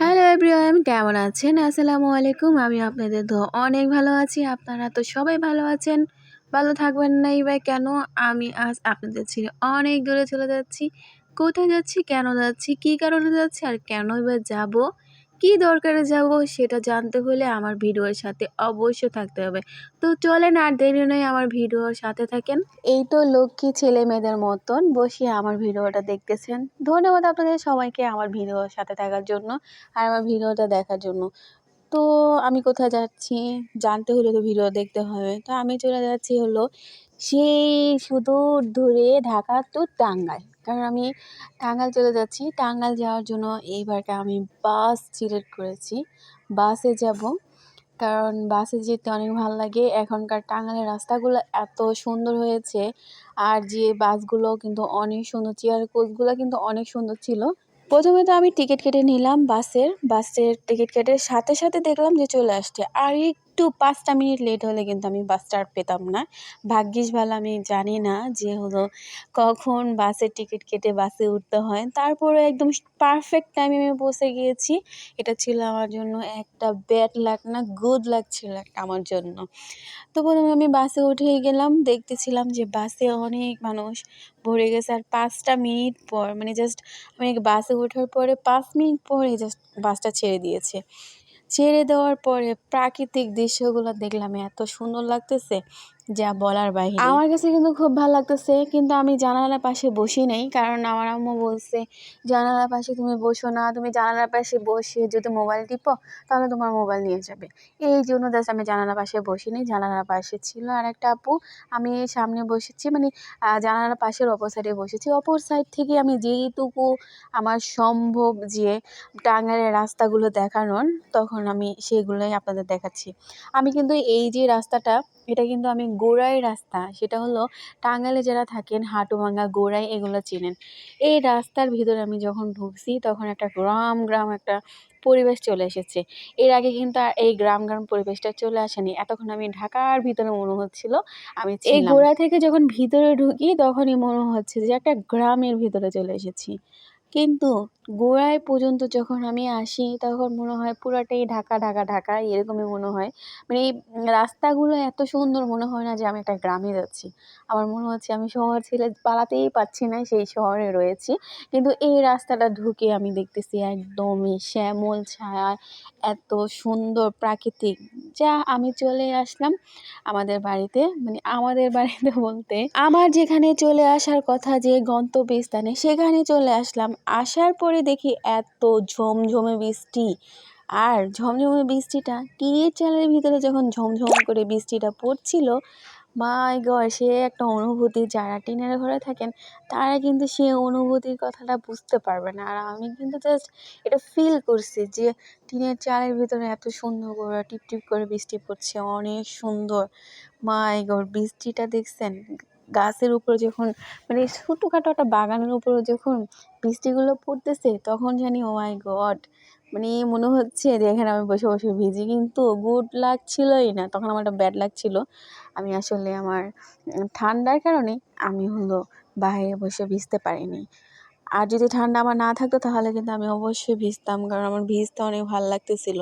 Hello everyone কেমন আছেন? আসসালামু আলাইকুম। আমি আপনাদের তো অনেক ভালো আছি। আপনারা তো সবাই ভালো আছেন। ভালো থাকবেন নাই বা কেন? আমি আজ আপনাদের ছেড়ে অনেক দূরে চলে যাচ্ছি। কোথায় যাচ্ছি? কেন যাচ্ছি? কি কারণে যাচ্ছি? আর কেন এবার যাব? কি দরকারে যাব সেটা জানতে হলে আমার ভিডিওর সাথে অবশ্য থাকতে হবে। তো চলেন আর দেরি নয় আমার ভিডিওর সাথে থাকেন। এই তো লক্ষ্মী ছেলে মেয়েদের মতন বসিয়ে আমার ভিডিওটা দেখতেছেন। ধন্যবাদ আপনাদের সবাইকে আমার ভিডিওর সাথে থাকার জন্য আর আমার ভিডিওটা দেখার জন্য। তো আমি কোথায় যাচ্ছি? জানতে হলে তো ভিডিও দেখতে হবে। তো আমি চলে যাচ্ছি হলো সেই সুদূর ধরে ঢাকা তো টাঙ্গাইল। কারণ আমি টাঙ্গাইল চলে যাচ্ছি। টাঙ্গাইল যাওয়ার জন্য এইবারকে আমি বাস সিলেক্ট করেছি। বাসে যাব। কারণ বাসে যেতে অনেক ভালো লাগে। এখনকার টাঙ্গালের রাস্তাগুলো এত সুন্দর হয়েছে। আর যে বাসগুলো কিন্তু অনেক সুন্দর, চেয়ার কোচগুলো কিন্তু অনেক সুন্দর ছিল। প্রথমে তো আমি টিকিট কেটে নিলাম বাসের বাসের টিকিট কেটে সাথে সাথে দেখলাম যে চলে আসছে। আর একটু পাঁচটা মিনিট লেট হলে কিন্তু আমি বাসটা আর পেতাম না। ভাগ্যিস ভালো আমি জানি না যে হলো কখন বাসের টিকিট কেটে বাসে উঠতে হয়। তারপরে একদম পারফেক্ট টাইমে আমি বসে গিয়েছি। এটা ছিল আমার জন্য একটা ব্যাড লাক না গুড লাক ছিল একটা আমার জন্য। তো প্রথমে আমি বাসে উঠেই গেলাম, দেখতেছিলাম যে বাসে অনেক মানুষ ভরে গেছে। আর পাঁচটা মিনিট পর মানে জাস্ট আমি বাসে ওঠার পরে পাঁচ মিনিট পরে জাস্ট বাসটা ছেড়ে দিয়েছে। ছেড়ে দেওয়ার পরে প্রাকৃতিক দৃশ্যগুলো দেখলাম এত সুন্দর লাগতেছে। যা বলার বাইরে আমার কাছে কিন্তু খুব ভালো লাগতেছে, কিন্তু আমি জানালার পাশে বসি নেই, কারণ আমার আম্মু বলছে, জানালার পাশে তুমি বসো না, তুমি জানালার পাশে বসে যদি মোবাইল টিপো, তাহলে তোমার মোবাইল নিয়ে যাবে। এই জন্য জাস্ট আমি জানালার পাশে বসি নি জানালার পাশে ছিল আর একটা আপু, আমি সামনে বসেছি মানে জানালার পাশের অপর সাইডে বসেছি। অপর সাইড থেকে আমি যেইটুকু আমার সম্ভব যে টাঙ্গাইলের রাস্তাগুলো দেখানোর, তখন আমি সেগুলোই আপনাদের দেখাচ্ছি। আমি কিন্তু এই যে রাস্তাটা এটা কিন্তু আমি গোড়াই রাস্তা সেটা হলো টাঙ্গাইলে যারা থাকেন হাটুভাঙ্গা গোড়াই এগুলো চেনেন। এই রাস্তার ভিতরে আমি যখন ঢুকছি তখন একটা গ্রাম গ্রাম একটা পরিবেশ চলে এসেছে। এর আগে কিন্তু আর এই গ্রাম গ্রাম পরিবেশটা চলে আসেনি। এতক্ষণ আমি ঢাকার ভিতরে মনে হচ্ছিল আমি এই গোড়া থেকে যখন ভিতরে ঢুকি তখনই মনে হচ্ছে যে একটা গ্রামের ভিতরে চলে এসেছি। কিন্তু গোড়ায় পর্যন্ত যখন আমি আসি, তখন মনে হয় পুরাটাই ঢাকা ঢাকা ঢাকা, এরকমই মনে হয়। মানে এই রাস্তাগুলো এত সুন্দর মনে হয় না যে আমি একটা গ্রামে যাচ্ছি। আমার মনে হচ্ছে আমি শহর ছেড়ে পালাতেই পারছি না, সেই শহরে রয়েছি। কিন্তু এই রাস্তাটা ঢুকে আমি দেখতেছি একদমই শ্যামল ছায়া, এত সুন্দর প্রাকৃতিক। যা আমি চলে আসলাম আমাদের বাড়িতে মানে আমাদের বাড়িতে বলতে, আমার যেখানে চলে আসার কথা যে গন্তব্যস্থানে, সেখানে চলে আসলাম। আসার পরে দেখি এত ঝমঝমে বৃষ্টি। আর ঝমঝমে বৃষ্টিটা টিনের চালের ভিতরে যখন ঝমঝম করে বৃষ্টিটা পড়ছিল মাই গড সে একটা অনুভূতি যারা টিনের ঘরে থাকেন, তারা কিন্তু সে অনুভূতির কথাটা বুঝতে পারবে না। আর আমি কিন্তু জাস্ট এটা ফিল করছি যে টিনের চালের ভিতরে এত সুন্দর করে টিপ টিপ করে বৃষ্টি পড়ছে, অনেক সুন্দর। মাই গড বৃষ্টিটা দেখছেন গাছের উপরে যখন মানে ছোটোখাটো একটা বাগানের উপরে যখন বৃষ্টিগুলো পড়তেছে, তখন জানি ও মাই গড মানে মনে হচ্ছে যে এখানে আমি বসে বসে ভিজি, কিন্তু গুড লাগছিলই না। তখন আমার একটা ব্যাড লাগছিল আমি আসলে আমার ঠান্ডার কারণে আমি হলো বাইরে বসে ভিজতে পারিনি। আর যদি ঠান্ডা আমার না থাকতো, তাহলে কিন্তু আমি অবশ্যই ভিজতাম, কারণ আমার ভিজতে অনেক ভালো লাগতেছিল।